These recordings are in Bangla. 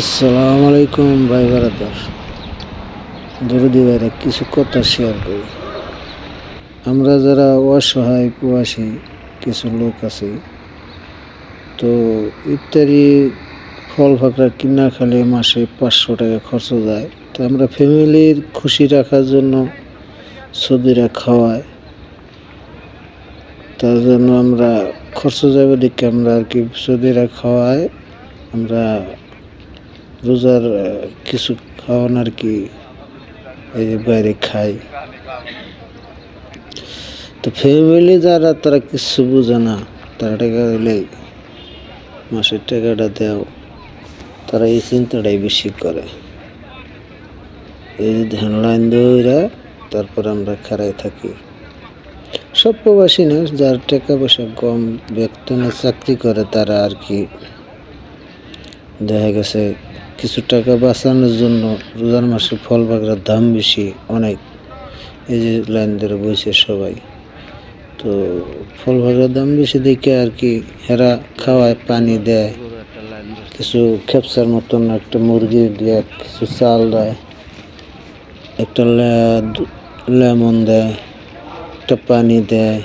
আসসালামু আলাইকুম ভাই বারাদার। দরদি ভাইরা, কিছু কথা শেয়ার করি। আমরা যারা অসহায় প্রবাসী, কিছু লোক আছি, তো ইত্যাদি ফল ফাকড়া কিনা খালে মাসে পাঁচশো টাকা খরচ যায়। তো আমরা ফ্যামিলির খুশি রাখার জন্য সৌদিরা খাওয়ায় তার জন্য আমরা খরচ যাবে দেখে আমরা আর কি সৌদিরা খাওয়ায় আমরা রোজার কিছু খাওয়ান আর কি, এই বাইরে খাই। তো ফ্যামিলি যারা, তারা কিছু বোঝে না। তারা টাকা দিলে মাসের টাকাটা দেও। তারা এই চিন্তাটাই বেশি করে। এই ধ্যান লাইন দইরা তারপর আমরা খাড়াই থাকি। সব প্রবাসী না, যার টাকা পয়সা কম বেতনে চাকরি করে, তারা আর কি দেখা গেছে কিছু টাকা বাঁচানোর জন্য রোজার মাসে ফল বাগড়ার দাম বেশি, অনেক। এই যে লাইন ধরে বইছে সবাই। তো ফল বাগড়ার দাম বেশি দেখে আর কি হেরা খাওয়ায়, পানি দেয়। কিছু খেপসার মতন একটা মুরগি দেয়, কিছু চাল দেয়, একটা লেমন দেয়, একটা পানি দেয়।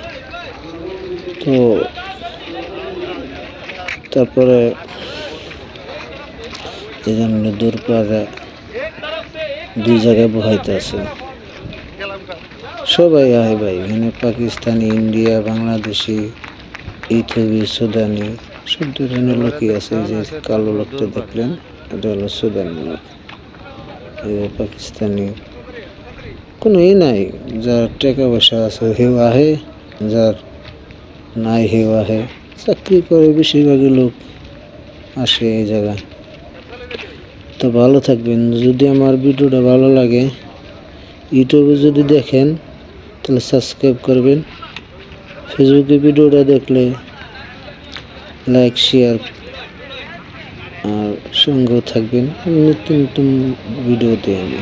তো তারপরে জন্য দূর পাড়া দুই জায়গায় বহাইতে আছে। সবাই আয় ভাই, এখানে পাকিস্তানি, ইন্ডিয়া, বাংলাদেশি, ইথিওপি, সুদানি, সব ধরনের লোকই আছে। যে কালো লোকটা দেখলেন, এটা হলো সুদানি লোক। পাকিস্তানি, কোনো ই নাই, যার টাকা পয়সা আছে হেউ আহে, যার নাই হেউ আহে। চাকরি করে বেশিরভাগই লোক আসে এই জায়গায়? তো ভালো থাকবেন। যদি আমার ভিডিওটা ভালো লাগে, ইউটিউবে যদি দেখেন, তাহলে সাবস্ক্রাইব করবেন। ফেসবুকে ভিডিওটা দেখলে লাইক, শেয়ার আর সঙ্গেও থাকবেন। নতুন নতুন ভিডিও আমি।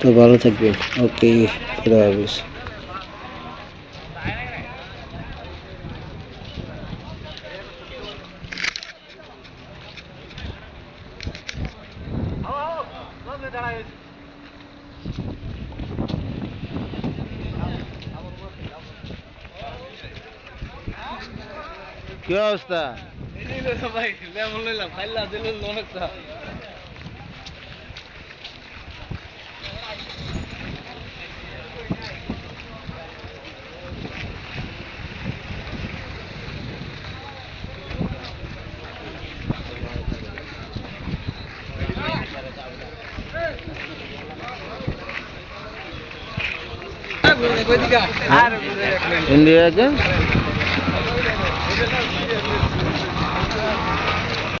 তো ভালো থাকবেন। ওকে, খুদা হাফিজ। কি অবস্থা? ভাই লইলাম খাইলা দিল অনেকটা হিন্দি আছে?